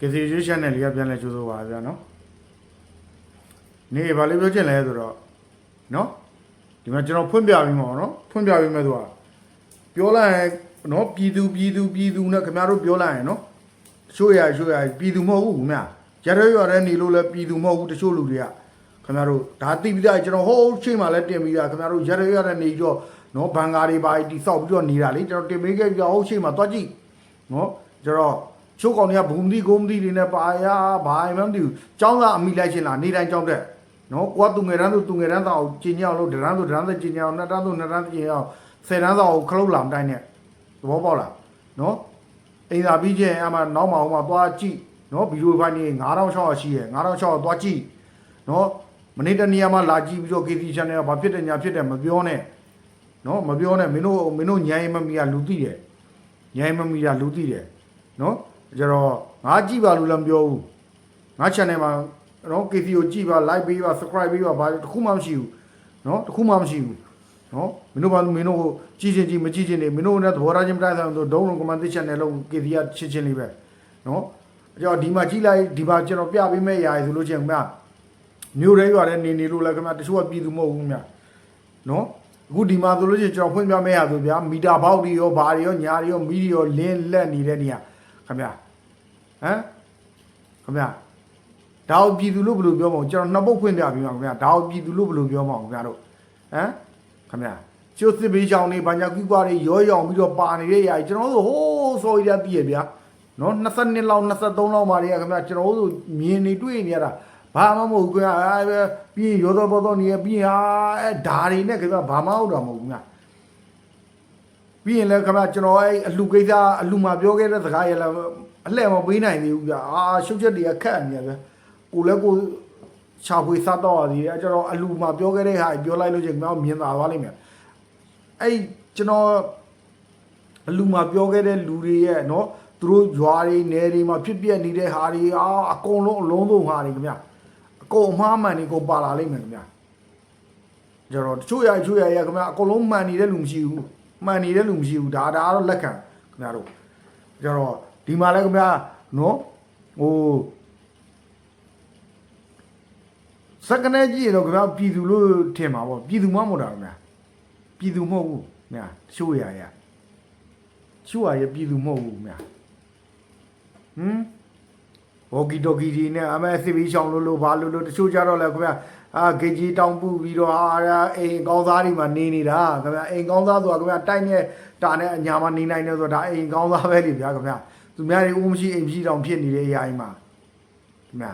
ကစီရွှေ channel လေးကပြန်လဲကြိုးစိုးပါဗျာနော်နေဘာလို့ပြောချင်လဲဆိုတော့နော်ဒီမှာကျွန်တော်ဖွင့်ပြပြီးမှာပေါ့နော်ဖွင့်ပြပြီးမဲ့သူကပြောလိုက်ရင်နော်ပြည်သူပြည်သူပြည်သူနဲ့ခင်ဗျားတို့ပြောလိုက်ရင်နော်ရှို့ရရှို့ရပြည်သူမဟုတ်ဘူးခင်ဗျာရရရရဲနေလို့လဲပြည်သူမဟုတ်ဘူးတချို့လူတွေကခင်ဗျားတို့ဒါသိပြီးသားကျွန်တော်ဟိုးချိန်မှလည်းတင်ပြီးသားခင်ဗျားတို့ရရရရဲနေကြောနော်ဘန်ကာတွေပါတီစောက်ပြီးတော့နေတာလေကျွန်တော်တင်ပေးခဲ့ပြီးတော့ဟိုးချိန်မှသွားကြည့်နော်ကျွန်တော် ချိုးကောင်တွေကဘုံတိကုန်းတိတွေနဲ့ပါရဘာမှမသိဘူးចောင်းသားအမိလိုက်ချင်းလားနေတိုင်းចောင်းတက်နော်ကိုကသူငယ်တန်းသူသူငယ်တန်းသားကိုကျင်ညောင်းလို့ဒရန်းသူဒရန်းသူကျင်ညောင်းနှစ်တန်းသူနှစ်တန်းကျင်ညောင်းဆယ်တန်းသားကိုခလုတ်လောင်တိုင်းနဲ့သဘောပေါက်လားနော်အိမ်သာပြီးချင်းအမှနောက်မှအောင်မှသွားကြည့်နော်ဗီဒီယိုဖိုင်နေ9600ရှိရဲ့9600သွားကြည့်နော်မနေ့တနေ့မှလာကြည့်ပြီးတော့ KC channel ကဘာဖြစ်တယ်ညာဖြစ်တယ်မပြောနဲ့နော်မပြောနဲ့မင်းတို့မင်းတို့ညံမမီကလူသိတယ်ညံမမီကလူသိတယ်နော် ကျတော့ငါကြည့်ပါလို့လည်းမပြောဘူးငါ channel မှာနော် KC ကိုကြည့်ပါ like ပေးပါ subscribe ပေးပါဘာတစ်ခုမှမရှိဘူးနော်တစ်ခုမှမရှိဘူးနော်မင်းတို့ဘာလို့မင်းတို့ကိုကြည့်ချင်းကြည့်မကြည့်ချင်းနေမင်းတို့နဲ့သဘောထားချင်းမတိုက်ဆိုင်ဘူးဒုံလုံး comment channel လုံး KC ကချစ်ချင်းလေးပဲနော်အကြောဒီမှာကြည့်လိုက်ဒီမှာကျွန်တော်ပြပေးမယ့်ຢာရည်ဆိုလို့ချင်းခင်ဗျမျိုးရဲရွာတဲ့နေနေလို့လည်းခင်ဗျတချို့ကပြည်သူမဟုတ်ဘူးခင်ဗျနော်အခုဒီမှာဆိုလို့ချင်းကျွန်တော်ဖွင့်ပြမယ့်ຢာဆိုဗျာမီတာဘောက်တွေရောဘာတွေရောညာတွေရောမီတွေရောလင်းလက်နေတဲ့နေရာခင်ဗျ ဟမ်ခင်ဗျာဒါကိုပြည်သူလို့ဘယ်လိုပြောမအောင်ကျွန်တော်နှစ်ပုတ်ဖွင့်ပြပြီးပါခင်ဗျာဒါကိုပြည်သူလို့ဘယ်လိုပြောမအောင်ခင်ဗျာတို့ဟမ်ခင်ဗျာကျိုးစစ်ပေးချောင်းနေဘာညာကိကွာတွေရောရောင်ပြီးတော့ပါနေတဲ့ຢာကြီးကျွန်တော်တို့ဟိုးစော်ရတည်ရဗျာနော်22လောက်23လောက်ပါတွေကခင်ဗျာကျွန်တော်တို့မြင်နေတွေ့နေရတာဘာမှမဟုတ်ခင်ဗျာအဲပဲပြီးရင်ရောတော့ဘောတော့နေရပြီးရင်ဟာအဲဓာရီနဲ့ခင်ဗျာဘာမှဟုတ်တော့မဟုတ်ဘူးခင်ဗျာ ပြီးရင်လည်းခင်ဗျာကျွန်တော်အဲ့အလှကိစ္စအလှမှာပြောခဲ့တဲ့စကားရလည်းအလှည့်မပေးနိုင်သေးဘူးဗျာအာရှုပ်ချက်တွေကခက်နေရဗျာကိုလည်းကိုချာဖွေစားတော့ရသေးတယ်အဲ့ကျွန်တော်အလှမှာပြောခဲ့တဲ့ဟာပြောလိုက်လို့ချင်းကျွန်တော်မြင်သာသွားလိမ့်မယ်အဲ့ကျွန်တော်အလှမှာပြောခဲ့တဲ့လူတွေရဲ့နော်သူတို့ရွာတွေနယ်တွေမှာဖြစ်ပျက်နေတဲ့ဟာတွေအာအကုန်လုံးအလုံးစုံဟာတွေခင်ဗျာအကုန်အမှားမှန်တွေကိုပါလာလိမ့်မယ်ခင်ဗျာကျတော့တချို့ရတချို့ရရခင်ဗျာအကုန်လုံးမှန်နေတဲ့လူမရှိဘူး မှန်နေတဲ့လူမရှိဘူးဒါဒါကတော့လက်ခံခင်ဗျာတို့ကျတော့ဒီမှာလဲခင်ဗျာနော်ဟိုစက္ကနေကြည့်ရတော့ခင်ဗျာပြည်သူလို့ထင်မှာပေါ့ပြည်သူမှမဟုတ်တာခင်ဗျာပြည်သူမဟုတ်ဘူးခင်ဗျာတချို့ရရတချို့ရရပြည်သူမဟုတ်ဘူးခင်ဗျာဟမ်ဝေါ်ကီတိုကီဒီနဲ့အမေစစ်ပြီးချောင်းလို့လို့ဘာလို့လို့တချို့ကြတော့လဲခင်ဗျာ အာဂေကြီးတောင်ပူပြီးတော့အာအိမ်ကောင်းသားတွေမှာနေနေတာခင်ဗျာအိမ်ကောင်းသားဆိုတာခင်ဗျာတိုက်နဲ့တာနဲ့အညာမှာနေနိုင်တယ်ဆိုတာဒါအိမ်ကောင်းသားပဲလေဗျာခင်ဗျာသူများတွေဦးမရှိအိမ်မရှိတောင်ဖြစ်နေတဲ့အရာကြီးမှာခင်ဗျာ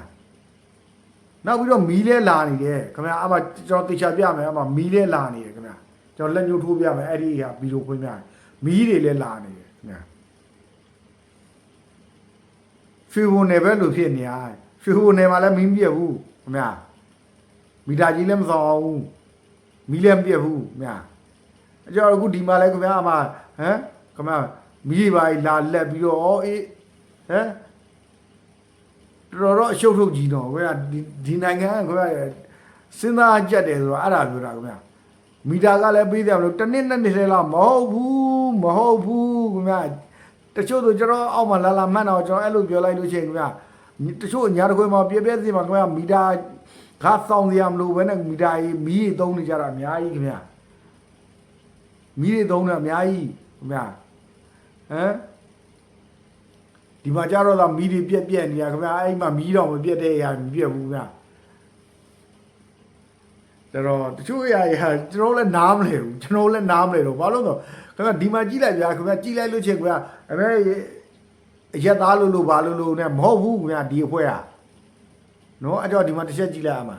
နောက်ပြီးတော့မီးလဲလာနေတယ်ခင်ဗျာအမကျွန်တော်တေချာပြမယ်အမမီးလဲလာနေတယ်ခင်ဗျာကျွန်တော်လက်ညှိုးထိုးပြမယ်အဲ့ဒီဟာဗီဒီယိုဖွင့်ပြမယ်မီးတွေလဲလာနေတယ်ခင်ဗျာရွှေဘုံနယ်ပဲလို့ဖြစ်နေရရွှေဘုံနယ်မှာလည်းမင်းပြက်ဘူးခင်ဗျာ မီတာကြီးလည်းမဆောင်အောင်ဘူးမီးလည်းမပြက်ဘူးခင်ဗျာအကြောအခုဒီမှာလည်းခင်ဗျာအမဟမ်ခင်ဗျာမီးတွေပါလာလက်ပြီးတော့ဩအေးဟမ်တော်တော်အရှုပ်ထုတ်ကြီးတော့ခင်ဗျာဒီဒီနိုင်ငံကခင်ဗျာစဉ်းစားကြက်တယ်ဆိုတော့အဲ့ဒါပြောတာခင်ဗျာမီတာကလည်းပေးတယ်မလို့တစ်နှစ်နှစ်နှစ်ထဲလောက်မဟုတ်ဘူးမဟုတ်ဘူးခင်ဗျာတချို့ဆိုကျွန်တော်အောက်မှာလာလာမှတ်တော့ကျွန်တော်အဲ့လိုပြောလိုက်လို့ရှိရင်ခင်ဗျာတချို့ညာတခွေမှာပြပြစီမှာခင်ဗျာမီတာ ခါဆောင်စရာမလိုဘဲနဲ့မီတာကြီးမီးကြီးသုံးနေကြတာအများကြီးခင်ဗျာမီးကြီးသုံးတာအများကြီးခင်ဗျာဟမ်ဒီမှာကြတော့သာမီးတွေပြက်ပြက်နေတာခင်ဗျာအဲ့မှာမီးတော့မပြက်တဲ့အရာမပြက်ဘူးခင်ဗျာဒါတော့တချို့အရာတွေဟာကျွန်တော်လည်းနားမလဲဘူးကျွန်တော်လည်းနားမလဲတော့ဘာလို့လဲဆိုတော့ခင်ဗျာဒီမှာကြည့်လိုက်ဗျာခင်ဗျာကြည့်လိုက်လို့ချင်းခင်ဗျာအမေရက်သားလို့လို့ဘာလို့လို့ ਨੇ မဟုတ်ဘူးခင်ဗျာဒီအဖွဲอ่ะ နော်အဲ့တော့ဒီမှာတစ်ချက်ကြည့်လိုက်အောင်ပါ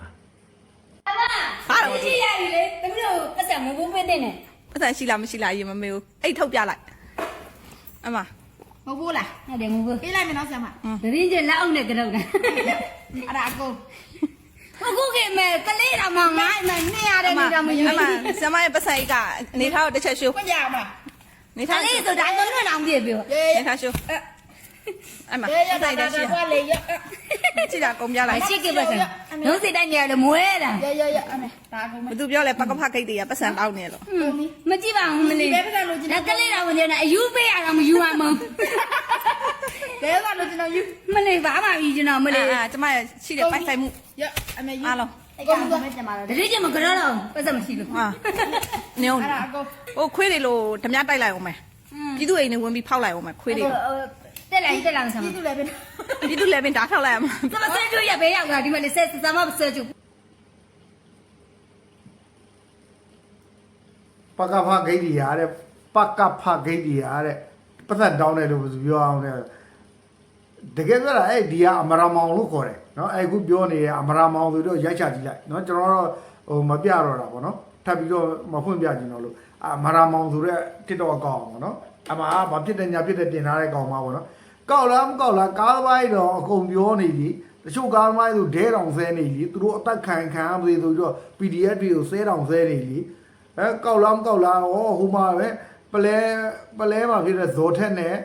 ဟာတော့ကြည့်ရပြီလေတမီးတို့ပတ်စံမဘုံပေးတဲ့နဲ့ပတ်စံရှိလားမရှိလားအရင်မမေကိုအဲ့ထုတ်ပြလိုက်အမမဘိုးလားဟုတ်တယ်မဘိုးပေးလိုက်မယ်နော်ဆရာမတရင်ကျလက်အောင်နဲ့ကြောက်တာအဲ့ဒါအကုန်အခုကမဲကလေးတော်မငါ့မနဲ့ရတဲ့နေတော်မယူအမဆမရဲ့ပတ်စံကြီးကအနေထားကိုတစ်ချက်ရှိုးခွင့်ကြအောင်လားနေကထားလေးဆိုတာတော့လွတ်အောင်ပြပြောရေနေထားရှိုး အမရေရပတ်စံတာကြီးရှိတော့လေရကြည့်တာကုန်ပြလိုက်မရှိကပတ်စံလုံးစိတ်တိုင်းရတယ်မွဲတာရရရအမေဒါကုန်ဘမယ်သူပြောလဲပကဖခိတ်တွေကပတ်စံတောင်းနေလို့မကြည့်ပါဘူးမလေးဘယ်ပတ်စံလို့ကျင်ကလေးတော်ဝင်နေအယူပေးရတော့မယူရမုံဘဲကတော့ကျွန်တော်ယူမလေးပါပါပြီကျွန်တော်မလေးအာကျမရဲ့ရှိတဲ့ပိုက်ဆိုင်မှုရအမေယူအားလုံးအဲ့ကောင်ကမတင်ပါတော့တတိကျမကြောတော့ပတ်စံမရှိလို့ဟာညုံအဲ့ဒါအကိုဟိုခွေးတွေလို့ဓမြတိုက်လိုက်အောင်မယ်ပြည်သူအိမ်နဲ့ဝင်ပြီးဖောက်လိုက်အောင်မယ်ခွေးတွေ တက်လိုက်တက်လာဆမ်းမဒီသူလည်းပဲဒီသူလည်းပဲဓာတ်ထောက်လိုက်ရမှာဆမ်းမဆဲကျူရပဲရောက်တာဒီမှာလေဆဲဆမ်းမဆဲကျူပကဖဂိတ်ဒီရတဲ့ပကဖဂိတ်ဒီရတဲ့ပတ်သက်တောင်းတယ်လို့ပြောအောင်လဲတကယ်ပြောတာအဲ့ဒီကအမရမောင်လို့ခေါ်တယ်နော်အဲ့ခုပြောနေရအမရမောင်ဆိုတော့ရိုက်ချကြည့်လိုက်နော်ကျွန်တော်တော့ဟိုမပြတော့တာပေါ့နော်ထပ်ပြီးတော့မဖွင့်ပြကြည့်တော့လို့အမရမောင်ဆိုတဲ့ TikTok အကောင့်ပေါ့နော်အမှားမဖြစ်တဲ့ညာဖြစ်တဲ့တင်ထားတဲ့ကောင်မပေါ့နော် ကောက်လားမကောက်လားကားသမားတော့အကုန်ပြောနေပြီတချို့ကားသမားတို့ဒဲတောင်ဆဲနေပြီသူတို့အသက်ခံခံရပြီဆိုတော့ PDF တွေကိုဆဲတောင်ဆဲနေပြီအဲကောက်လားမကောက်လားဟောဟိုမှာပဲပလဲပလဲမှာဖြစ်တဲ့ဇော်ထက်နဲ့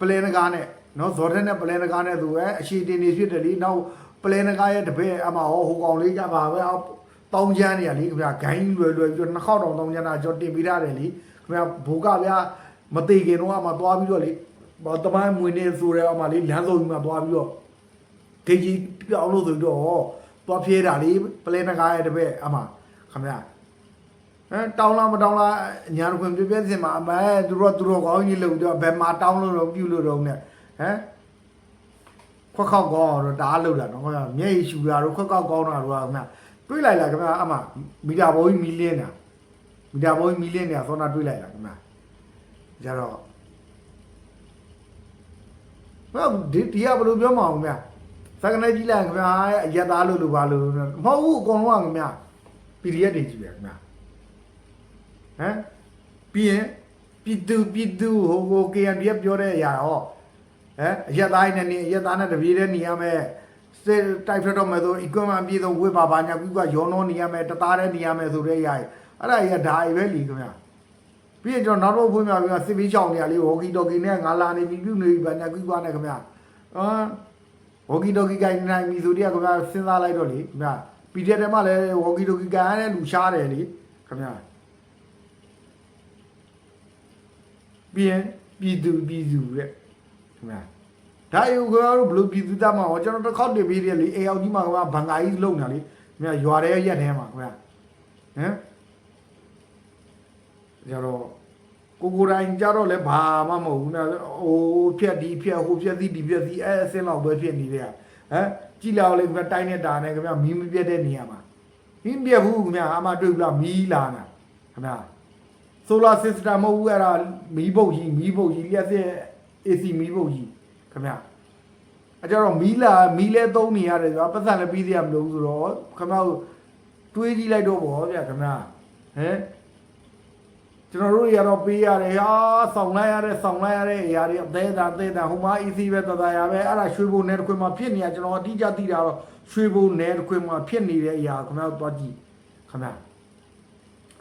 ပလဲနဂါနဲ့နော်ဇော်ထက်နဲ့ပလဲနဂါနဲ့သူပဲအရှိတင်နေဖြစ်တယ်လီနောက်ပလဲနဂါရဲ့တပည့်အမဟောဟိုကောင်လေးကြပါပဲအောက်တောင်းချမ်းနေရလीခင်ဗျာဂိုင်းလွယ်လွယ်ပြီးတော့နှစ်ခေါက်တောင်တောင်းချမ်းတာကျွန်တော်တင်ပေးရတယ်လीခင်ဗျာဘိုးကဗျာမသိခင်တော့အမသွားပြီးတော့လी ဘာတမိုင်းမွေနေဆိုရဲအမလေးလမ်းစုံကြီးမှာသွားပြီးတော့ဂိတ်ကြီးပြောင်းလို့ဆိုတော့သွားဖြဲတာလीပလဲနဂါရဲ့တပည့်အမခင်ဗျာအဲတောင်းလားမတောင်းလားညာခွင်ပြပြစင်မှာအမဲသူတို့ကသူတို့ကောင်းကြီးလို့တော့ဘယ်မှာတောင်းလို့တော့ပြုလို့တော့ ਨੇ ဟမ်ခွက်ခောက်ကောင်းတော့ဒါလို့တာနော်ခင်ဗျာမျက်ရည်ရှူတာတော့ခွက်ခောက်ကောင်းတာတော့ခင်ဗျာတွေးလိုက်လားခင်ဗျာအမမီတာဘိုးကြီးမီလင်းတာမီတာဘိုးကြီးမီလင်းနေတာသောနာတွေးလိုက်လားခင်ဗျာကြတော့ ဘာဒီဒီကဘယ်လိုပြောမအောင်ခင်ဗျာစကနေကြီးလိုက်ခင်ဗျာအရက်သားလို့လို့ပါလို့မဟုတ်ဘူးအကုန်လုံးကခင်ဗျာ PDF တွေကြီးပဲခင်ဗျာဟမ်ပြီးရင်ပြည်သူပြည်သူဟိုဟို KNDF ပြောတဲ့အရာဟောဟမ်အရက်သားနဲ့နေအရက်သားနဲ့တပြေးတည်းနေရမယ်စေတိုက်ဖက်တော့မယ်ဆို equipment ပြည်စုံဝစ်ပါပါညာကူကရောနှောနေရမယ်တသားတည်းနေရမယ်ဆိုတဲ့အရာကြီးအဲ့ဒါကြီးကဒါကြီးပဲလीခင်ဗျာ ပြီးရင်ကျွန်တော်နောက်တော့ဖွင့်ပြပြီးစစ်ပြီးချောင်းနေရလေးဝေါ်ကီတိုကီနဲ့ငါလာနေပြီပြုနေပြီဗာညာကူကနဲ့ခင်ဗျာဟမ်ဝေါ်ကီတိုကီကိုင်းနိုင်ပြီဆိုတဲ့ခင်ဗျာစဉ်းစားလိုက်တော့လေခင်ဗျာ PDF ထဲမှာလည်းဝေါ်ကီတိုကီကိုင်းနဲ့လူရှားတယ်လေခင်ဗျာပြီးရင်ပြည်သူပြည်သူတဲ့ခင်ဗျာဒါယူကတို့ဘလို့ပြည်သူသားမှာဟောကျွန်တော်တစ်ခေါက်တင်ပြီးတယ်လေအေယောက်ကြီးမှာကဘန်ကာကြီးလုံတာလေခင်ဗျာရွာတဲ့ရက်ထဲမှာခင်ဗျာဟမ် ကြတော့ကိုကိုတိုင်းကြတော့လဲဘာမှမဟုတ်ဘူးနော်ဟိုဖြက်ဒီဖြက်ဟိုဖြက်ဒီဒီဖြက်ဒီအဲအစင်းလောက်ပဲဖြစ်နေတဲ့ဟမ်ကြည်လာလေခင်ဗျာတိုင်းနေတာနဲ့ခင်ဗျာမီးမပြတ်တဲ့နေရာမှာမီးမပြတ်ဘူးခင်ဗျာအမတွေ့ဘူးလားမီးလာတာခင်ဗျာ solar system မဟုတ်ဘူးအဲ့ဒါမီးပုတ်ကြီးမီးပုတ်ကြီးလျှက်စစ် AC မီးပုတ်ကြီးခင်ဗျအကြတော့မီးလာမီးလဲသုံးနေရတယ်ဆိုတော့ပတ်စံလည်းပြီးသေးရမလို့ဆိုတော့ခင်ဗျတွေးကြည့်လိုက်တော့ဗောဗျခင်ဗျဟမ် ကျွန်တော်တို့ရတော့ပေးရတယ်ဟာဆောင်းလိုက်ရတဲ့ဆောင်းလိုက်ရတဲ့အရာတွေအသေးတာအသေးတာဟိုမှာ AC ပဲတသားရပဲအဲ့ဒါရွှေဘုံနယ်တစ်ခွင်မှာဖြစ်နေရကျွန်တော်အတိအကျသိတာတော့ရွှေဘုံနယ်တစ်ခွင်မှာဖြစ်နေတဲ့အရာခင်ဗျတော့ကြည့်ခင်ဗျ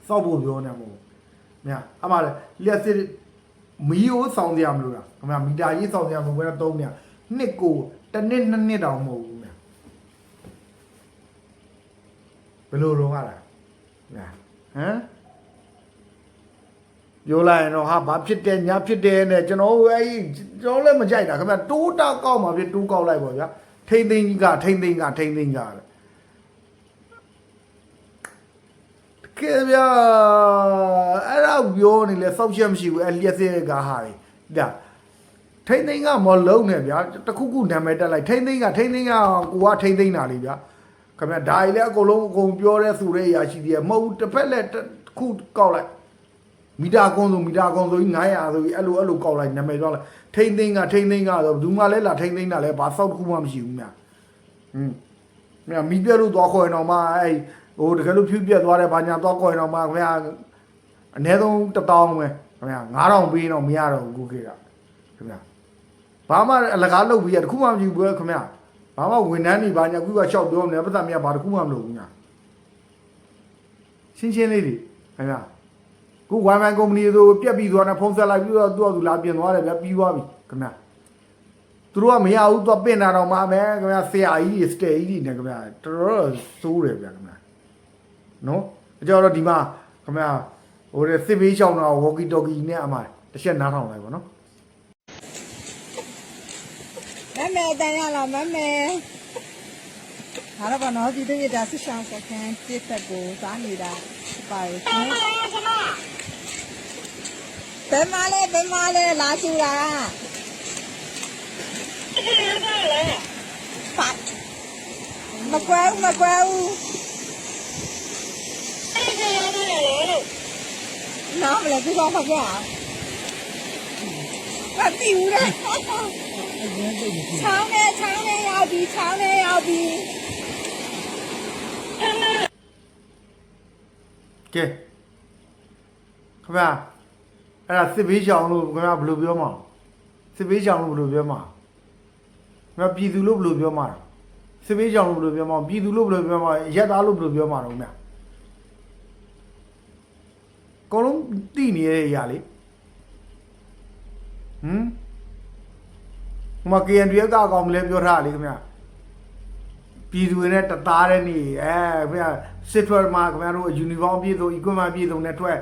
စောက်ဖို့ပြောနေမှာမြတ်အမှလည်းလျှက်စစ်မီးကိုစောင်းကြရမလို့လားခင်ဗျာမီတာကြီးစောင်းကြရမလို့ဘယ်တော့သုံးနေနှစ်ကိုတစ်နှစ်နှစ်နှစ်တောင်မဟုတ်ဘူးမြတ်ဘယ်လိုတော့ဟာလားညာဟမ် ပြောလိုက်ရင်တော့ဟာဘာဖြစ်တယ်ညာဖြစ်တယ်နဲ့ကျွန်တော်အဲ့ကျွန်တော်လည်းမကြိုက်တာခင်ဗျာတိုးတောက်ကောက်မှာဖြစ်တိုးကောက်လိုက်ပါဗျာထိမ့်သိမ့်ကြီးကထိမ့်သိမ့်ကထိမ့်သိမ့်ကတဲ့ကဲဗျာအဲ့ဒါပြောနေလဲစောက်ချက်မရှိဘူးအဲ့လျက်စဲကဟာတွေဒါထိမ့်သိန်းကမလုံးနဲ့ဗျာတခုခုနာမည်တက်လိုက်ထိမ့်သိန်းကထိမ့်သိန်းကကိုကထိမ့်သိန်းတာလေဗျာခင်ဗျာဒါကြီးလဲအကုန်လုံးအကုန်ပြောတဲ့ဆိုတဲ့အရာရှိသေးတယ်မဟုတ်ဘူးတစ်ဖက်လက်တစ်ခုကောက်လိုက် မီတာကွန်ဆိုမီတာကွန်ဆိုကြီး900ဆိုကြီးအဲ့လိုအဲ့လိုကောက်လိုက်နာမည်ပြောလိုက်ထိမ့်သိန်းကထိမ့်သိန်းကဆိုဘူးမှလဲလာထိမ့်သိန်းတာလဲဘာစောက်တစ်ခုမှမရှိဘူးမြတ်ဟွန်းမြတ်မီးပြလို့သွားခေါ်ရင်တော့မှအဲ့ဟိုတကယ်လို့ဖြူပြက်သွားတယ်ဘာညာသွားခေါ်ရင်တော့မှခင်ဗျာအနည်းဆုံး1000ပဲခင်ဗျာ9000ပေးတော့မရတော့ဘူးခုခေတ်ကခင်ဗျာဘာမှအလကားလုပ်ပြီးရတခုမှမကြည့်ဘူးခင်ဗျာဘာမှဝန်ထမ်းတွေဘာညာခုကရှောက်ပြောနေပတ်သက်မြတ်ဘာတခုမှမလုပ်ဘူးညာရှင်းရှင်းလေးတွေခင်ဗျာ ခုဝိုင်းဝိုင်းကုမ္ပဏီဆိုပြက်ပြီးသွားတယ်ဖုန်းဆက်လိုက်ပြီးတော့သူ့အတူလာပြင်သွားတယ်ဗျာပြီးသွားပြီခင်ဗျာသူတို့ကမရဘူးသူကပင့်တာတော့မှပဲခင်ဗျာဆရာကြီးစတေကြီးတွေနဲ့ခင်ဗျာတော်တော်စိုးတယ်ဗျာခင်ဗျာနော်အကြောတော့ဒီမှာခင်ဗျာဟိုတဲ့စစ်ဘေးရှောင်းတော့ဝေါ်ကီတော်ကီနဲ့အမှတစ်ချက်နားထောင်လိုက်ပါနော်မဲတန်ရလားမမဲဟာတော့နော်ဒီတည်းဒါဆရှောင်းစကန်ပြစ်သက်ကိုစားနေတာပါရဲ့ ဘယ်မှာလဲဘယ်မှာလဲလာချူတာပတ်မကွဲဘူးမကွဲဘူးနားမလဲဒီကောင်ဖတ်ကြအောင်မသိဘူးလေချောင်းနဲ့ချောင်းနဲ့ရောက်ပြီချောင်းနဲ့ရောက်ပြီကဲခင်ဗျာ အဲ့ဒါစစ်ဘေးချောင်လို့ခင်ဗျာဘယ်လိုပြောမှာစစ်ဘေးချောင်လို့ဘယ်လိုပြောမှာခင်ဗျာပြည်သူလို့ဘယ်လိုပြောမှာစစ်ဘေးချောင်လို့ဘယ်လိုပြောမှာပြည်သူလို့ဘယ်လိုပြောမှာရက်သားလို့ဘယ်လိုပြောမှာတော့ခင်ဗျာအကုန်လုံးတိနေရတဲ့အရာလေဟမ်ဟိုမှာ KNDF ကအကောင်မလဲပြောထားတာလေခင်ဗျာပြည်သူတွေနဲ့တသားတဲ့နေအဲခင်ဗျာစစ်ထွက်မှာခင်ဗျားတို့ယူနီဖောင်းပြည့်စုံ equipment ပြည့်စုံနဲ့ထွက်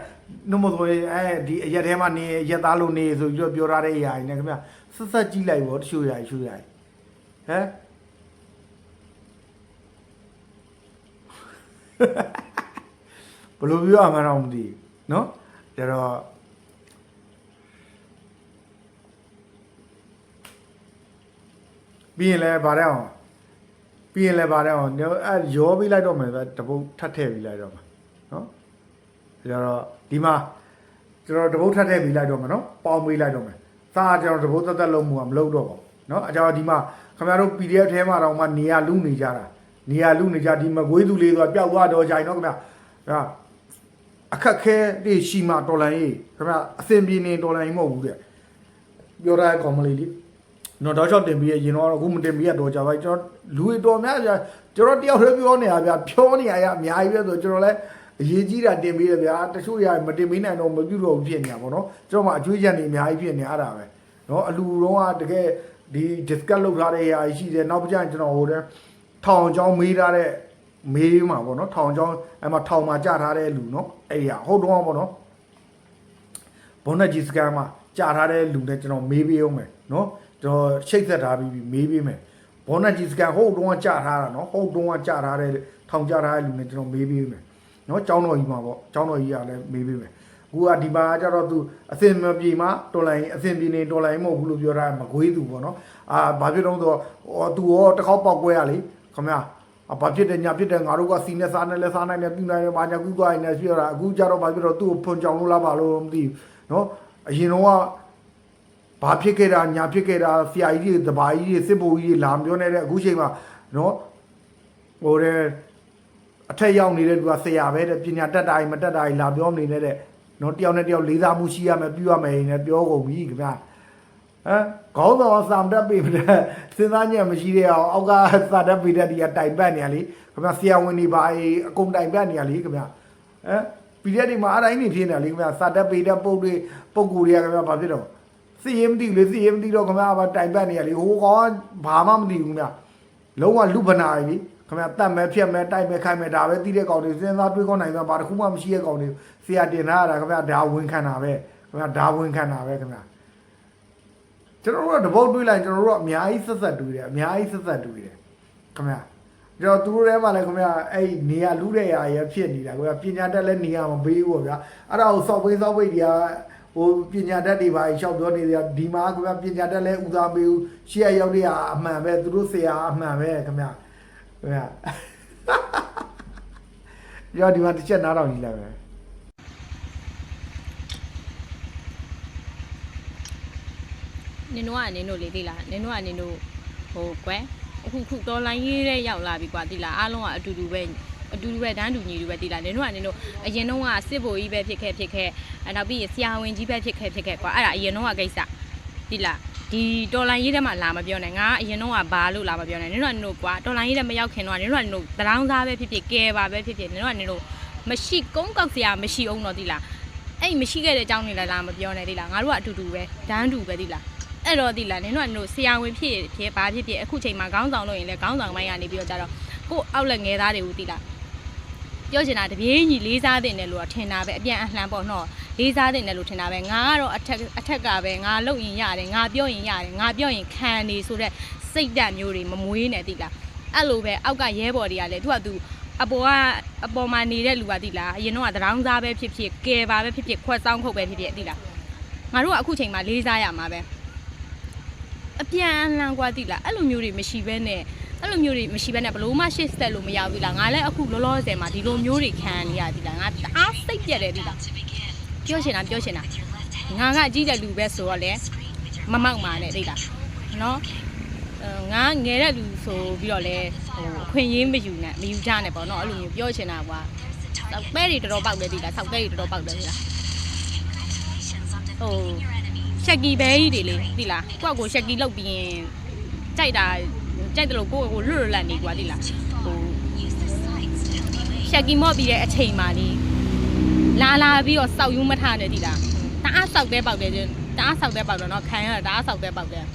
နှုတ်မဆိုရင်အဲဒီအရက်ထဲမှာနေရက်သားလို့နေဆိုပြီးတော့ပြောထားတဲ့အရာကြီးနဲ့ခင်ဗျာဆက်ဆက်ကြည့်လိုက်ပေါ့တချို့ຢာတချို့ຢာဟမ်ဘယ်လိုပြောရမှာတော့မသိဘူးเนาะဒါတော့ပြီးရင်လည်းဗါတဲ့အောင် ပြီးရင်လည်းပါတယ်အောင်အဲရောပြီးလိုက်တော့မယ်ဆိုတပုတ်ထပ်ထည့်ပြီးလိုက်တော့မှာနော်ဒါ ကြတော့ဒီမှာကျွန်တော်တပုတ်ထပ်ထည့်ပြီးလိုက်တော့မှာနော်ပေါင်းပြီးလိုက်တော့မယ်စားကျွန်တော်တပုတ်သက်သက်လုံးမှုကမလုပ်တော့ပါဘူးနော်အကြောင်းဒီမှာခင်ဗျားတို့ PDF ထဲမှာတော့မှနေရလူနေကြတာနေရလူနေကြဒီမကွေးသူလေးဆိုပျောက်သွားတော့ကြိုင်နော်ခင်ဗျာဟာအခက်ခဲတွေရှိမှတော်လန်ရေးခင်ဗျာအစင်ပြေနေတော်လန်ရေးမဟုတ်ဘူးတဲ့ပြောရတဲ့ကောင်မလေးလေးနော်တော့ချောက်တင်ပြီးရင်တော့အခုမတင်ပြီးတော့ကြာပါကျွန်တော်လူတွေတော်များဗျာကျွန်တော်တယောက်တည်းပြောနေတာဗျာဖြောနေရရအများကြီးပဲဆိုကျွန်တော်လည်း အရေးကြီးတာတင်ပြီးတယ်ဗျာတချို့ရမတင်ပေးနိုင်တော့မပြုတော့ဘူးဖြစ်နေတာပေါ့နော်ကျွန်တော်မှအကျွေးချက်နေအများကြီးဖြစ်နေရတာပဲနော်အလူတော့ကတကယ်ဒီ discuss လုပ်ထားတဲ့ຢာရှိတယ်နောက်ပြကြရင်ကျွန်တော်ဟိုတဲ့ထောင်ချောင်းမေးထားတဲ့မေးမှာပေါ့နော်ထောင်ချောင်းအဲ့မှာထောင်မှာကြထားတဲ့လူနော်အဲ့ရဟုတ်တော့ပေါ့နော်ဘုန်းနဲ့ကြီးစကန်မှာကြာထားတဲ့လူနဲ့ကျွန်တော်မေးပေးအောင်မယ်နော်ကျွန်တော်ရှိတ်သက်ထားပြီးမေးပေးမယ်ဘုန်းနဲ့ကြီးစကန်ဟုတ်တုံးကကြာထားတာနော်ဟုတ်တုံးကကြာထားတဲ့ထောင်ကြာထားတဲ့လူနဲ့ကျွန်တော်မေးပေးမယ် နော်ကျောင်းတော်ကြီးမှာပေါ့ကျောင်းတော်ကြီးကလည်းမေးပေးမယ်အခုကဒီမှာကျတော့သူအစင်မပြေမှာတော်လိုင်းအစင်ပြေနေတော်လိုင်းမဟုတ်ဘူးလို့ပြောတာမကွေးသူပေါ့နော်အာဘာဖြစ်တော့ဆိုတော့ဟောသူရောတစ်ခေါက်ပောက်ကွဲရလေခမရအဘာဖြစ်တယ်ညာဖြစ်တယ်ငါတို့ကစီနဲ့စားနဲ့လဲစားနိုင်တယ်ပြနိုင်တယ်ဘာညာကူးသွားရင်လည်းပြောတာအခုကျတော့ဘာဖြစ်တော့သူ့ကိုဖွန်ကြောင်လို့လားပါလို့မသိဘူးနော်အရင်တော့ကဘာဖြစ်ခဲ့တာညာဖြစ်ခဲ့တာဆရာကြီးတွေတဘာကြီးတွေစစ်ဘိုလ်ကြီးတွေလာမပြောနေတဲ့အခုချိန်မှာနော်ဟိုတဲ့အ ထက်ရောက်နေတဲ့သူကဆရာပဲတဲ့ပညာတတ်တာကြီးမတတ်တာကြီးလာပြောနေနေတဲ့နော်တယောက်နဲ့တယောက်လေးစားမှုရှိရမယ်ပြုရမယ်နဲ့ပြောကုန်ပြီခင်ဗျာဟမ်ခေါင်းဆောင်စာမတက်ပြီမတဲ့စဉ်းစားညံ့မရှိတဲ့အောင်အောက်ကစာတက်ပြီတဲ့ဒီကတိုင်ပတ်နေရလေခင်ဗျာဆရာဝန်တွေပါအကုန်တိုင်ပတ်နေရလေခင်ဗျာဟမ်ပြီးတဲ့ဒီမှာအတိုင်းနေဖြစ်နေလေခင်ဗျာစာတက်ပြီတဲ့ပုံတွေပုံကူတွေကခင်ဗျာဘာဖြစ်တော့စီရင်မသိဘူးလေစီရင်မသိတော့ခင်ဗျာဘာတိုင်ပတ်နေရလေဟိုကောင်ဘာမှမသိဘူးခင်ဗျာလုံးဝလူပနာကြီး ခင်ဗျာတတ်မဲ့ဖြတ်မဲ့တိုက်မဲ့ခိုက်မဲ့ဒါပဲသိတဲ့ကောင်တွေစဉ်းစားတွေးခေါ်နိုင်တာဘာတစ်ခုမှမရှိတဲ့ကောင်တွေဆရာတင်ထားရတာခင်ဗျာဒါဝင်ခံတာပဲခင်ဗျာဒါဝင်ခံတာပဲခင်ဗျာကျွန်တော်တို့ကတပုတ်တွေးလိုက်ကျွန်တော်တို့ကအများကြီးဆက်ဆက်တွေးတယ်အများကြီးဆက်ဆက်တွေးတယ်ခင်ဗျာကျွန်တော်သူတို့ထဲမှာလည်းခင်ဗျာအဲ့နေရာလူတဲ့ရာရဖြစ်နေတာခင်ဗျာပညာတတ်လည်းနေရာမပေးဘူးပေါ့ဗျာအဲ့ဒါကိုစောက်ပေးစောက်ပိတ်တွေကဟိုပညာတတ်တွေပါရှောက်ပြောနေကြဒီမှာခင်ဗျာပညာတတ်လည်းဦးစားပေးဘူးရှေ့ရရောက်နေရအမှန်ပဲသူတို့ဆရာအမှန်ပဲခင်ဗျာခင် ဗျာရောဒီမှာတစ်ချက်နားတော့ကြီးလိုက်ပဲနင်တို့ကနင်တို့လေးသိလားနင်တို့ကနင်တို့ဟိုကွယ်အခုခုတော်လိုင်းရေးတဲ့ရောက်လာပြီကွာသိလားအားလုံးကအတူတူပဲအတူတူပဲတန်းတူညီတူပဲသိလားနင်တို့ကနင်တို့အရင်တော့ကစစ်ဘိုလ်ကြီးပဲဖြစ်ခဲ့ဖြစ်ခဲ့အဲနောက်ပြီးဆရာဝန်ကြီးပဲဖြစ်ခဲ့ဖြစ်ခဲ့ကွာအဲ့ဒါအရင်တော့ကကိစ္စသိလား ဒီတော်လိုင်းရေးထဲမှာလာမပြောနဲ့ငါအရင်တော့ကဘာလို့လာမပြောနဲ့နင်တို့ကနင်တို့ကွာတော်လိုင်းရေးထဲမရောက်ခင်တော့နင်တို့ကနင်တို့တရောင်းသားပဲဖြစ်ဖြစ်ကဲပါပဲဖြစ်ဖြစ်နင်တို့ကနင်တို့မရှိကုန်းကောက်စရာမရှိအောင်တော့သိလားအဲ့မရှိခဲ့တဲ့အကြောင်းတွေလည်းလာမပြောနဲ့သိလားငါတို့ကအတူတူပဲတန်းတူပဲသိလားအဲ့တော့ဒီလားနင်တို့ကနင်တို့ဆရာဝန်ဖြစ်ဖြစ်ဘာဖြစ်ဖြစ်အခုချိန်မှာခေါင်းဆောင်လို့ရင်လည်းခေါင်းဆောင်ပိုင်းကနေပြီးတော့ကြတော့ကို့အောက်လက်ငယ်သားတွေကိုတိလား ပြောချင်တာတပြေးညီလေးစားတဲ့နယ်လို့ထင်တာပဲအပြန်အလှန်ပေါ့နော်လေးစားတဲ့နယ်လို့ထင်တာပဲငါကတော့အထက်အထက်ကပဲငါလုံရင်ရတယ်ငါပြောရင်ရတယ်ငါပြောရင်ခံနေဆိုတဲ့စ စိတ်ဓာတ်မျိုးတွေမမွေးနဲ့တိလားအဲ့လိုပဲအောက်ကရဲဘော်တွေကလည်းသူကသူအပေါ်ကအပေါ်မှာနေတဲ့လူကတိလားအရင်တော့ကတရောင်းစားပဲဖြစ်ဖြစ်ကဲပါပဲဖြစ်ဖြစ်ခွက်ဆောင်ခုတ်ပဲဖြစ်ဖြစ်တိလားငါတို့ကအခုချိန်မှာလေးစားရမှာပဲအပြန်အလှန်กว่าတိလားအဲ့လိုမျိုးတွေမရှိဘဲနဲ့ အဲ့လိုမျိုးတွေမရှိဘဲနဲ့ဘလို့မှရှေ့စတက်လို့မရဘူးတိလားငါလည်းအခုလောလောဆယ်မှာဒီလိုမျိုးတွေခံနေရတိလားငါတအားစိတ်ပြက်တယ်တိလားပြောချင်တာပြောချင်တာငါကအကြီးတဲ့လူပဲဆိုတော့လေမမောက်ပါနဲ့တိလားနော်အဲငါငယ်တဲ့လူဆိုပြီးတော့လဲဟိုအခွင့်အရေးမယူနဲ့မယူကြနဲ့ပေါ့နော်အဲ့လိုမျိုးပြောချင်တာကွာတောက်ပဲတွေတော်တော်ပေါက်တယ်ဒီလားဆောက်ပဲတွေတော်တော်ပေါက်တယ်ဒီလားဟိုရှက်ကီဘဲကြီးတွေလေဒီလားကိုယ့်ကိုရှက်ကီလောက်ပြီးရင်ကြိုက်တာ ကြိုက်တယ်လို့ကိုယ့်ကိုလွတ်လွတ်လပ်နေကွာဒီလားဟိုရှက်ကီမော့ပြီးတဲ့အချိန်မှလေးလာလာပြီးတော့စောက်ယူမထနဲ့ဒီလားတအားဆောက်တဲ့ပေါက်တယ်တအားဆောက်တဲ့ပေါက်တယ်နော်ခံရတာတအားဆောက်တဲ့ပေါက်တယ်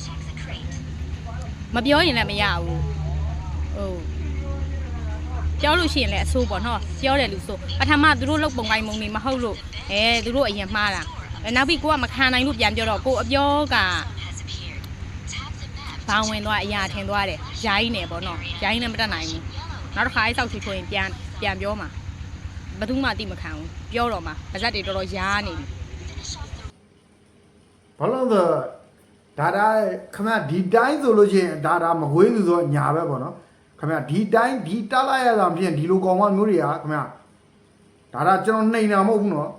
မပြောရင်လည်းမရဘူးဟိုပြောလို့ရှိရင်လည်းအဆိုးပေါ့နော်ပြောတယ်လူဆိုပထမသူတို့လုတ်ပုံပိုင်းမုံနေမဟုတ်လို့အဲသူတို့အရင်မှားတာအဲနောက်ပြီးကိုကမခံနိုင်လို့ပြန်ပြောတော့ကိုအပြောက ဘောင်းဝင်သွားအရာထင်သွားတယ်ဂျိုင်းနေပေါ့နော်ဂျိုင်းနဲ့မတက်နိုင်ဘူးနောက်တစ်ခါအဲ့ဆောက်ချီဆိုရင်ပြန်ပြန်ပြောမှာဘယ်သူမှတိမခံဘူးပြောတော့မှာပါဇက်တွေတော်တော်ရားနေပြီဘာလို့လဲဒါဒါခမဒီတိုင်းဆိုလို့ရှိရင်ဒါဒါမကွေးလူဆိုညာပဲပေါ့နော်ခမဒီတိုင်းဒီတက်လိုက်ရတာဖြင့်ဒီလိုကောင်မမျိုးတွေကခမဒါဒါကျွန်တော်နှိမ်တာမဟုတ်ဘူးနော်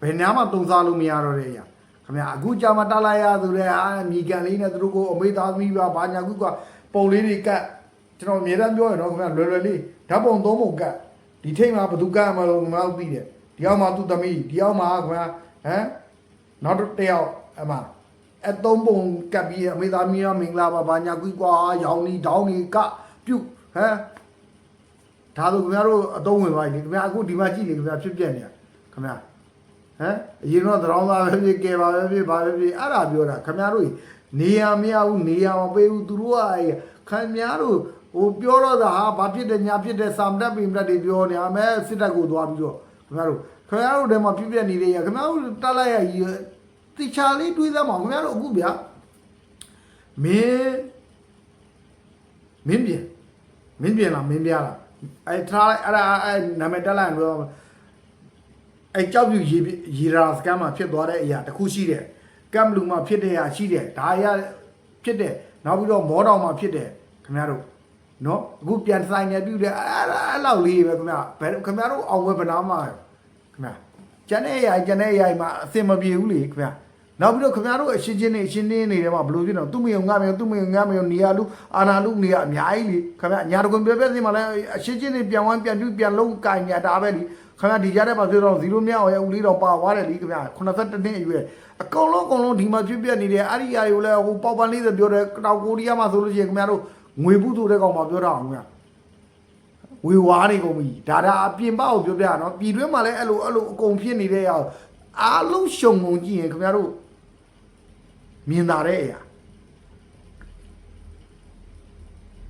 ဘယ်နာမှတုံစားလို့မရတော့တဲ့အရာ ခမအခုကြာမှတက်လိုက်ရဆိုတဲ့အာမြေကန်လေးနဲ့သူတို့ကိုအမေသားသမီးပါဘာညာခုကပုံလေးတွေကတ်ကျွန်တော်အများအားပြောရတော့ခမလွယ်လွယ်လေးဓာတ်ပုံသုံးပုံကတ်ဒီထိတ်မှာဘယ်သူကတ်မှလို့မဟုတ်သိတယ်ဒီအောင်မှာသူ့သမီးဒီအောင်မှာခမဟမ်နောက်တစ်ယောက်အမအသုံးပုံကပ်ပြီးအမေသားမီးရမင်္ဂလာပါဘာညာကွီကွာရောင်နီဒေါင်းနီကပြုတ်ဟမ်ဒါဆိုခင်ဗျားတို့အသုံးဝင်ပါပြီခင်ဗျာအခုဒီမှာကြည့်နေခင်ဗျာဖြစ်ပြက်နေခင်ဗျာ ဟမ်အရင်တော့သရောင်းသားပဲဖြစ်ကဲပါပဲဖြစ်ပါပဲဖြစ်အဲ့ဒါပြောတာခင်ဗျားတို့နေရမရဘူးနေရမပေးဘူးသူတို့ကခင်ဗျားတို့ဟိုပြောတော့တာဟာဘာဖြစ်တယ်ညာဖြစ်တယ်စာမတက်ပင်တက်တွေပြောနေအမဲစစ်တပ်ကိုသွားပြီးတော့ခင်ဗျားတို့ခင်ဗျားတို့တဲမှာပြည့်ပြက်နေတဲ့ရခင်ဗျားတို့တက်လိုက်ရကြီးတိချာလေးတွေးသမ်းပါခင်ဗျားတို့အခုဗျာမင်းမင်းပြန်မင်းပြန်လားမင်းပြလားအဲထားလိုက်အဲ့ဒါအဲနာမည်တက်လိုက်ရင်တော့ အဲကြောက်ပြူရေရေရာစကန်မှာဖြစ်သွားတဲ့အရာတစ်ခုရှိတယ်ကမ်လူမှာဖြစ်တဲ့အရာရှိတယ်ဒါအရာဖြစ်တယ်နောက်ပြီးတော့မောတောင်မှာဖြစ်တယ်ခင်ဗျားတို့နော်အခုပြန်ဆိုင်နေပြုတယ်အဲ့ဒါအဲ့လောက်လေးပဲခင်ဗျာဘယ်ခင်ဗျားတို့အောင်ဝဲဗနာမှာခင်ဗျာကျန်တဲ့အရာကျန်တဲ့အရာမှာအစင်မပြေဘူးလေခင်ဗျာနောက်ပြီးတော့ခင်ဗျားတို့အရှင်းချင်းနေအရှင်းင်းနေတယ်မှာဘလို့ဖြစ်တော့သူ့မယုံငါမယုံသူ့မယုံငါမယုံနေရလူအာနာလူနေရအများကြီးလေခင်ဗျာညာတကွန်ပြပြစင်မှာလည်းအရှင်းချင်းနေပြန်ဝမ်းပြန်ပြုပြန်လုံးကင်ညာတာပဲလေ ခင်ဗျာဒီကြားထဲမှာဖြစ်တော့0မြောက်ရဲ့ဦးလေးတော့ပါသွားတယ်လေခင်ဗျာ82နှစ်အရွယ်အကုန်လုံးအကုန်လုံးဒီမှာဖြစ်ပြနေတယ်အဲ့ဒီအရာတွေကိုလည်းဟိုပေါပန်လေးဆိုပြောတယ်တောက်ကိုရီးယားမှာဆိုလို့ရှိရင်ခင်ဗျားတို့ငွေဘူးဆိုတဲ့ကောင်မှာပြောတာအောင်ခင်ဗျာဝေဝါးနေကုန်ပြီဒါဒါအပြင်ပကိုပြောပြရနော်ပြည်တွင်းမှာလည်းအဲ့လိုအဲ့လိုအကုန်ဖြစ်နေတဲ့ရောက်အားလုံးရှုံငုံကြည့်ရင်ခင်ဗျားတို့မြင်တာတဲ့အရာ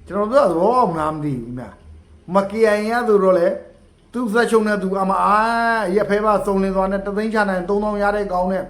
ကျွန်တော်တို့ကတော့မလားမသိဘူးများမကီယန်ရသူတော့လေ သူစက်ချုံနဲ့သူအမအားရက်ဖဲပါစုံလင်သွားနဲ့တသိန်းချနိုင်3000ရတဲ့ကောင်းနဲ့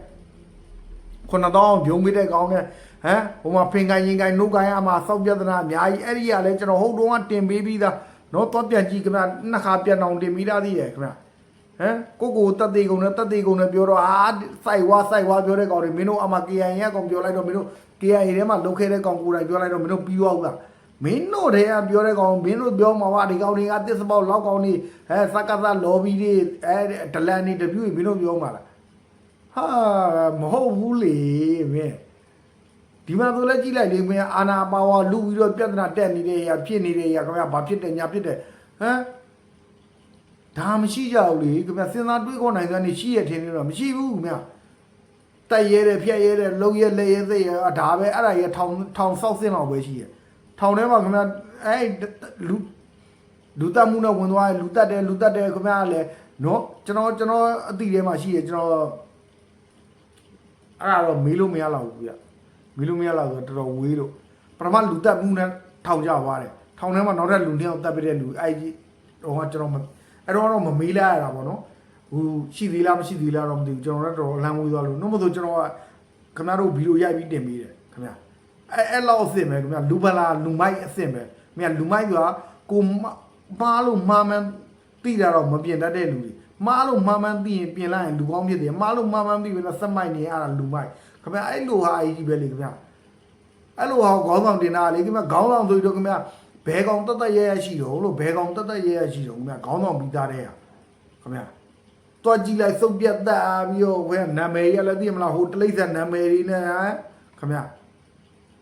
9000ပြုံးမိတဲ့ကောင်းနဲ့ဟမ်ဟိုမှာဖင်ကိုင်းရင်ကိုင်းနှုတ်ကိုင်းအမစောက်ပြဒနာအများကြီးအဲ့ဒီကလည်းကျွန်တော်ဟုတ်တော့ကတင်ပေးပြီးသားနော်တော့ပြန်ကြည့်ခင်ဗျနှစ်ခါပြန်အောင်တင်ပြီးသားသေးရဲ့ခင်ဗျဟမ်ကိုကိုတက်သေးကုန်နဲ့တက်သေးကုန်နဲ့ပြောတော့အာစိုက်ဝါစိုက်ဝါပြောတဲ့ကောင်တွေမင်းတို့အမ KIN ရကောင်ပြောလိုက်တော့မင်းတို့ KIN ထဲမှာလုတ်ခဲ့တဲ့ကောင်ကိုယ်တိုင်ပြောလိုက်တော့မင်းတို့ပြီးသွားဘူးလား မင်းတို့တည်းကပြောတဲ့ကောင်မင်းတို့ပြောမှာပါဒီကောင်တွေကတစ်စပေါက်လောက်ကောင်တွေဟဲစကသလော်ဘီတွေအဲဒလန်တွေတပြူမင်းတို့ပြောမှာလားဟာမဟုတ်ဘူးလေမင်းဒီမှာဆိုလဲကြည့်လိုက်လေမင်းအာနာပါဝါလူပြီးတော့ပြဿနာတက်နေတဲ့ရဖြစ်နေတဲ့ရခင်ဗျာဘာဖြစ်တယ်ညာဖြစ်တယ်ဟမ်ဒါမရှိကြဘူးလေခင်ဗျာစဉ်းစားတွေးခေါ်နိုင်တဲ့နေရှိရထင်နေတော့မရှိဘူးခင်ဗျာတက်ရဲတယ်ဖြက်ရဲတယ်လုံရဲလက်ရဲသိရဲဒါပဲအဲ့ဒါရထောင်ထောင်ဆောက်စင်းလောက်ပဲရှိရ ထောင်ထဲမှာခင်ဗျာအဲ့လူလူတက်မှုနဲ့ဝင်သွားတယ်လူတက်တယ်လူတက်တယ်ခင်ဗျာလည်းနော်ကျွန်တော်ကျွန်တော်အတိထဲမှာရှိရကျွန်တော်အဲ့ဒါတော့မေးလို့မရတော့ဘူးဗျမေးလို့မရတော့ဆိုတော့တော်တော်ဝေးလို့ပထမလူတက်မှုနဲ့ထောင်ကြသွားတယ်ထောင်ထဲမှာနောက်ထပ်လူနှစ်ယောက်တက်ပြတဲ့လူအဲ့ဒီတော့ကျွန်တော်မအဲ့တော့တော့မမေးလိုက်ရတာပေါ့နော်ဟိုရှိသေးလားမရှိသေးလားတော့မသိဘူးကျွန်တော်လည်းတော်တော်အလံမွေးသွားလို့နှုတ်မဆိုကျွန်တော်ကခင်ဗျားတို့ဗီဒီယိုရိုက်ပြီးတင်ပေးတယ်ခင်ဗျာ အဲအဲ့လောက်အစ်စ်ပဲခင်ဗျာလူပလာလူမိုက်အစ်စ်ပဲခင်ဗျာလူမိုက်ကကိုမားလို့မာမန်တိတာတော့မပြင်တတ်တဲ့လူတွေမားလို့မာမန်သိရင်ပြင်လိုက်ရင်လူကောင်းဖြစ်တယ်မားလို့မာမန်သိရင်စက်မိုက်နေရတာလူမိုက်ခင်ဗျာအဲ့လိုဟာအကြီးပဲလေခင်ဗျာအဲ့လိုဟာခေါင်းဆောင်တင်တာလေခင်ဗျာခေါင်းဆောင်ဆိုတော့ခင်ဗျာဘဲကောင်တက်တက်ရဲရဲရှိတော့လို့ဘဲကောင်တက်တက်ရဲရဲရှိတော့ခင်ဗျာခေါင်းဆောင်ပြီးသားတဲ့ဟာခင်ဗျာတော့ကြည့်လိုက်စုပ်ပြတ်တက်ပြီးတော့ဘယ်နာမည်ရလည်းသိမလားဟိုတလိမ့်ဆန်နာမည်တွေနဲ့ခမရ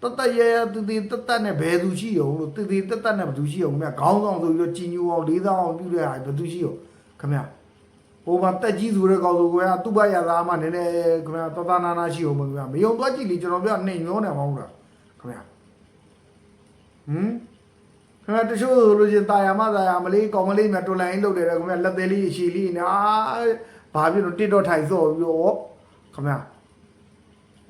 တတ်တရရတူတီတတ်တတ်နဲ့ဘယ်သူရှိရုံလို့တူတီတတ်တတ်နဲ့ဘယ်သူရှိရုံခမရခေါင်းဆောင်ဆိုပြီးတော့ကြီးညိုအောင်လေးစားအောင်ပြုတဲ့ဟာဘယ်သူရှိရုံခမရဟိုမှာတက်ကြီးဆိုတဲ့ကောင်ဆိုကသူ့ဘရသာမှနည်းနည်းခမရတတနာနာရှိအောင်ခမရမယုံတော့ကြည့်လေကျွန်တော်ပြောနေညောနေမှာမဟုတ်လားခမရဟမ်ခင်ဗျာတချို့ဆိုလို့ချင်းတာယာမတာယာမလေးကောင်မလေးမြတ်တွန်လိုင်းလုပ်တယ်ခင်ဗျာလက်သေးလေးအရှိလေးနာဘာဖြစ်လို့တစ်တော့ထိုင်စော့ပြီးတော့ခင်ဗျာ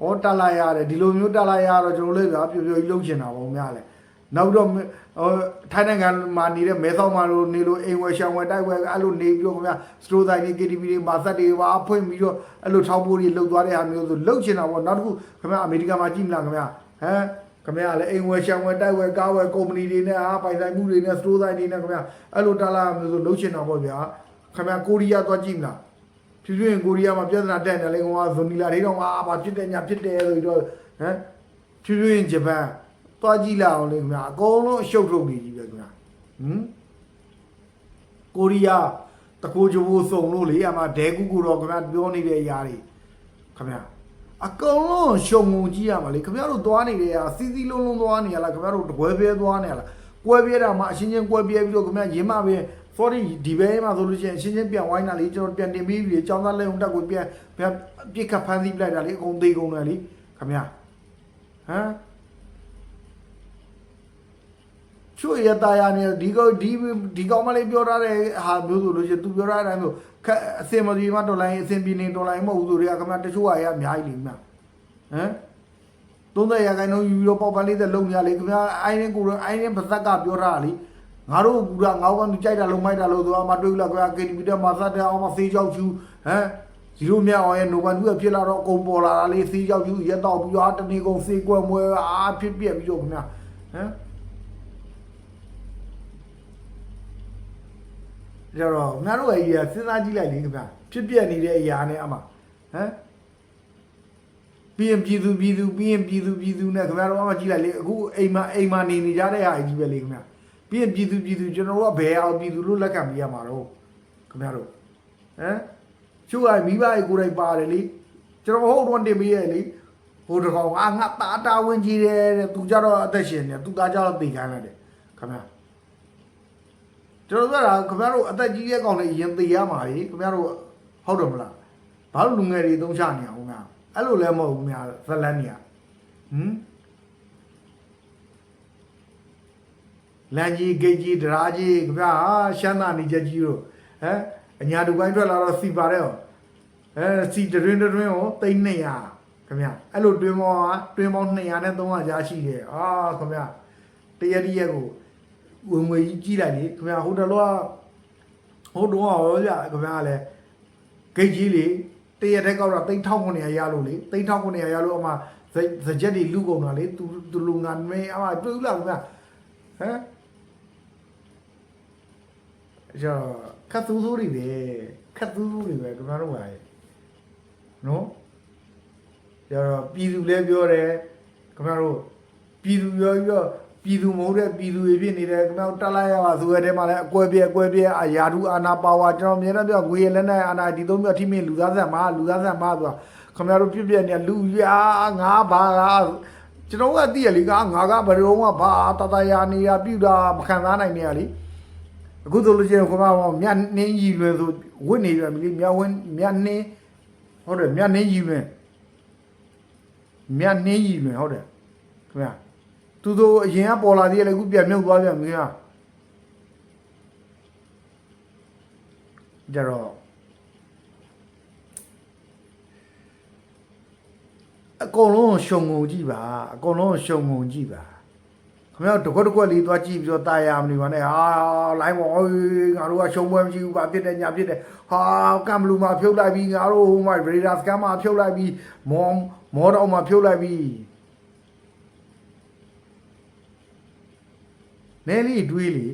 ဩတက်လာရတယ်ဒီလိုမျိုးတက်လာရတော့ကျွန်တော်လေးဗျာပြပြကြီးလုပ်ချင်တာပေါ့များလဲနောက်တော့ဟိုထိုင်းနိုင်ငံမှာနေတဲ့မဲဆောက်မှာလို့နေလို့အိမ်ဝယ်ရှောင်ဝယ်တိုက်ဝယ်အဲ့လိုနေပြီးတော့ခင်ဗျာစတိုးဆိုင်တွေ KTV တွေမာဆက်တွေပါဖွင့်ပြီးတော့အဲ့လိုထောက်ပိုးတွေလှုပ်သွားတဲ့ဟာမျိုးဆိုလှုပ်ချင်တာပေါ့နောက်တစ်ခုခင်ဗျာအမေရိကန်မှာကြည့်မလားခင်ဗျာဟမ်ခင်ဗျာလည်းအိမ်ဝယ်ရှောင်ဝယ်တိုက်ဝယ်ကားဝယ်ကုမ္ပဏီတွေနဲ့အားပိုင်ဆိုင်မှုတွေနဲ့စတိုးဆိုင်တွေနဲ့ခင်ဗျာအဲ့လိုတက်လာမျိုးဆိုလှုပ်ချင်တာပေါ့ဗျာခင်ဗျာကိုရီးယားသွားကြည့်မလား ဖြူဖြူရင်ကိုရီးယားမှာပြဿနာတက်နေလေကောင်ကဇွန်နီလာတွေတော့အာဘာဖြစ်တယ်ညာဖြစ်တယ်ဆိုပြီးတော့ဟမ်ဖြူဖြူရင်ဂျပန်သွားကြည့်လာအောင်လေခင်ဗျာအကုန်လုံးအရှုပ်ထုတ်နေကြီးပဲခင်ဗျာဟမ်ကိုရီးယားတကိုးချိုးစုံလို့လေအမဒဲကူကူတော့ခင်ဗျာပြောနေတဲ့အရာတွေခင်ဗျာအကုန်လုံးရှုံငုံကြည့်ရမှာလေခင်ဗျားတို့သွားနေတဲ့အရာစီစီလုံးလုံးသွားနေရလားခင်ဗျားတို့တကွဲပြဲသွားနေရလားကွဲပြဲတာမှအချင်းချင်းကွဲပြဲပြီးတော့ခင်ဗျာရင်းမပဲ sorry ဒီဘဲမှာဆိုလို့ရှိရင်အချင်းချင်းပြန်ဝိုင်းတာလေကျွန်တော်ပြန်တင်ပြီးပြီအကြောင်းသားလက်ုံတက်ကိုပြန်ပြန်ပြစ်ခတ်ဖမ်းဆီးပလိုက်တာလေအကုန်သေးကုန်တယ်လေခင်ဗျာဟမ်ချွေရတာရနေဒီကောဒီဒီကောင်မလေးပြောထားတဲ့ဟာမျိုးဆိုလို့ရှိရင် तू ပြောထားတဲ့အတိုင်းမျိုးခက်အစင်မဒီမှာဒေါ်လာရင်အစင်ပြင်းနေဒေါ်လာရင်မဟုတ်ဘူးဆိုတွေကခင်ဗျာတချို့ဟာရအများကြီးလေခင်ဗျာဟမ်သုံးတဲ့ရခိုင်နှုန်းယူပြီးတော့ပေါက်ပန်းလေးတဲ့လုံရလေခင်ဗျာအိုင်းရင်ကိုတော့အိုင်းရင်ပါဇက်ကပြောထားတာလေ ငါတို့ကူကငါ့ဘန်းကြိုက်တာလုံမိုက်တာလို့ဆိုတာမတွေ့ဘူးလားခင်ဗျာ KTV တက်မှာစတဲ့အောင်မဖေးကြောက်ချူဟမ်ဇီရိုမြောက်အောင်ရဲ့နိုဘန်တူကဖြစ်လာတော့အကုန်ပေါ်လာတာလေဖေးကြောက်ချူရက်တော့ပြီးတော့တနေ့ကုန်ဖေးကွက်မွဲအာဖြစ်ပြက်ပြီးတော့ခင်ဗျာဟမ်ကြတော့ငါတို့အကြီးကစဉ်းစားကြည့်လိုက်လေခင်ဗျာဖြစ်ပြက်နေတဲ့အရာနဲ့အမှဟမ်ပြီးရင်ပြည်သူပြည်သူပြီးရင်ပြည်သူပြည်သူနဲ့ခင်ဗျားတို့အမှကြည့်လိုက်လေအခုအိမ်မှာအိမ်မှာနေနေကြတဲ့ဟာကြီးပဲလေခင်ဗျာ ပြီးရင်ပြည်သူပြည်သူကျွန်တော်တို့ကဘယ်အောင်ပြည်သူလို့လက်ခံပြရမှာတော့ခင်ဗျားတို့ဟမ်ချို့ကမိဘကြီးကိုယ်တိုင်ပါတယ်လေကျွန်တော်ဟုတ်တော့တင်ပေးရလေဟိုတကောင်အာငါတာတာဝင်ကြီးတယ်တဲ့သူကြတော့အသက်ရှင်နေသူသားကြတော့သိခိုင်းလိုက်တယ်ခင်ဗျာကျွန်တော်ပြောတာခင်ဗျားတို့အသက်ကြီးရဲ့ကောင်လေးရင်သိရမှာလေခင်ဗျားတို့ဟုတ်တယ်မလားဘာလို့လူငယ်တွေသုံးချနေအောင်ခင်ဗျာအဲ့လိုလည်းမဟုတ်ဘူးများဇလန်းကြီးဟမ် လမ်းကြီးဂိတ်ကြီးဒရာကြီးခင်ဗျာဟာရှမ်းသာနေချက်ကြီးတို့ဟမ်အညာတူပိုင်းထွက်လာတော့စီပါတယ်ဟောအဲစီတရင်တရင်ဟောသိန်း200ခင်ဗျာအဲ့လိုတွင်းပေါင်းကတွင်းပေါင်း200နဲ့300ကြားရှိတယ်အာခင်ဗျာတရက်တရက်ကိုဝင်ငွေကြီးကြီးလိုက်လေခင်ဗျာဟိုတလောကဟိုတော့ဟောကြခင်ဗျာလည်းဂိတ်ကြီးလေတရက်တဲ့ကောက်တော့3900ရလို့လေ3900ရလို့အမှစကြက်တွေလူကုန်တာလေသူသူလူငါမင်းအမှတွေ့ဘူးလားခင်ဗျာဟမ် ကြောခတ်သူးသူးတွေပဲခတ်သူးသူးတွေပဲခင်ဗျားတို့ပါနော်ကျတော့ပြည်သူလည်းပြောတယ်ခင်ဗျားတို့ပြည်သူပြောပြီးတော့ပြည်သူမဟုတ်တဲ့ပြည်သူတွေဖြစ်နေတယ်ခင်ဗျားတို့တက်လိုက်ရပါဆိုရတဲ့မှာလည်းအကွဲပြဲအကွဲပြဲအာယာဓုအာနာပါဝါကျွန်တော်အမြဲတမ်းပြောငွေရလက်နဲ့အာနာဒီသုံးမျိုးအထိမင်းလူသားဆက်မှာလူသားဆက်မှာဆိုတာခင်ဗျားတို့ပြည့်ပြည့်နေလူရာငါဘာကကျွန်တော်ကသိရလေကငါကဘယ်တော့မှဘာတတရာနေရပြူတာမခံစားနိုင်နေရလေ အခုဆိုလို့ရှိရင်ခင်ဗျားကမြတ်နှင်းကြီးလွင်ဆိုဝစ်နေတယ်မလေးမြတ်ဝင်းမြတ်နှင်းဟုတ်တယ်မြတ်နှင်းကြီးလွင်မြတ်နှင်းကြီးလွင်ဟုတ်တယ်ခင်ဗျာသူတို့အရင်ကပေါ်လာသေးတယ်လေအခုပြန်မြုပ်သွားပြန်ပြီခင်ဗျာကြတော့အကုန်လုံးရှုံငုံကြည့်ပါအကုန်လုံးရှုံငုံကြည့်ပါ ခင်ဗျားတို့တကွက်တကွက်လေးသွားကြည့်ပြီးတော့တာယာမနေပါနဲ့ဟာလိုင်းပေါ်ငါတို့ကရှုံပွဲမရှိဘူးပါဖြစ်တယ်ညာဖြစ်တယ်ဟာကမ်ဘလူမှာဖြုတ်လိုက်ပြီးငါတို့ဟိုမှာရေဒါစကန်မှာဖြုတ်လိုက်ပြီးမော်မော်တော့မှာဖြုတ်လိုက်ပြီးဟ နဲလေးတွေးလေ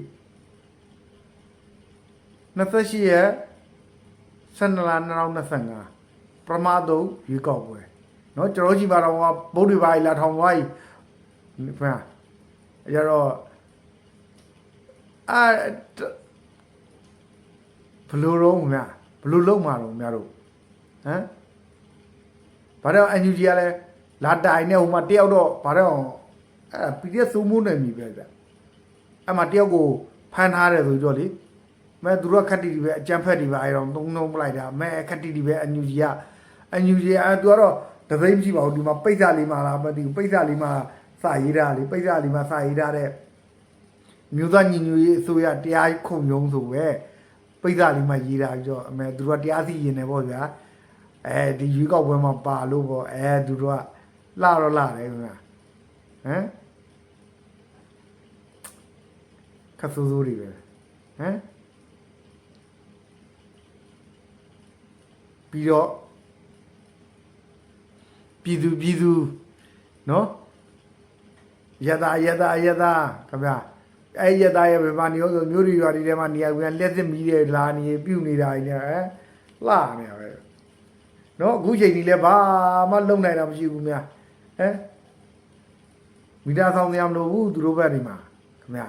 28ရက်12လ2025ပရမတုရွေးကောက်ပွဲเนาะကျွန်တော်ကြီးပါတော့ဗုဒ္ဓဘာသာလာထောင်သွားပြီဖန် အဲ့ကြတော့အာဘလို့တော့မြတ်ဘလို့လုံးမှာတော့မြတ်တို့ဟမ်ဘာတော့အန်ယူဂျီကလည်းလာတိုင်နေဟိုမှာတယောက်တော့ဘာတော့အဲ့ PDF စုံမိုးနေပြီပဲဗျအဲ့မှာတယောက်ကိုဖမ်းထားတယ်ဆိုကြလေမဲသူတို့ကခက်တီတီပဲအကြမ်းဖက်တီပဲအဲ့တော့သုံးလုံးပလိုက်တာမဲခက်တီတီပဲအန်ယူဂျီကအန်ယူဂျီကအဲ့သူကတော့တသိမ်းမရှိပါဘူးဒီမှာပိတ်စာလေးမှာလားမသိဘူးပိတ်စာလေးမှာ စာရေးတာလေပိတ်စာလေးမှာစာရေးတာတဲ့မြို့သားညီညွတ်ရေးအစိုးရတရားခုံရုံးဆိုပဲပိတ်စာလေးမှာရေးတာပြီးတော့အမေသူတို့ကတရားစီရင်နေပေါ့ဗျာအဲဒီရွေးကောက်ပွဲမှာပါလို့ပေါ့အဲသူတို့ကလာတော့လာတယ်ခင်ဗျာဟမ်ခက်ဆိုးဆိုးတွေပဲဟမ်ပြီးတော့ပြည်သူပြည်သူနော် ယတာယတာယတာခင်ဗျာအဲ့ယတာရဲ့ဘယ်မှာနေရောဆိုမြို့ရီရွာတွေထဲမှာနေရာကလက်သစ်မီးတွေလာနေပြုတ်နေတာကြီးနဲ့ဟဲ့လာနေရပဲနော်အခုချိန်ကြီးလဲဘာမှလုံနိုင်တာမရှိဘူးများဟဲ့မိသားဆောင်တရားမလို့ဘူးသူတို့ဘက်ဒီမှာခင်ဗျာ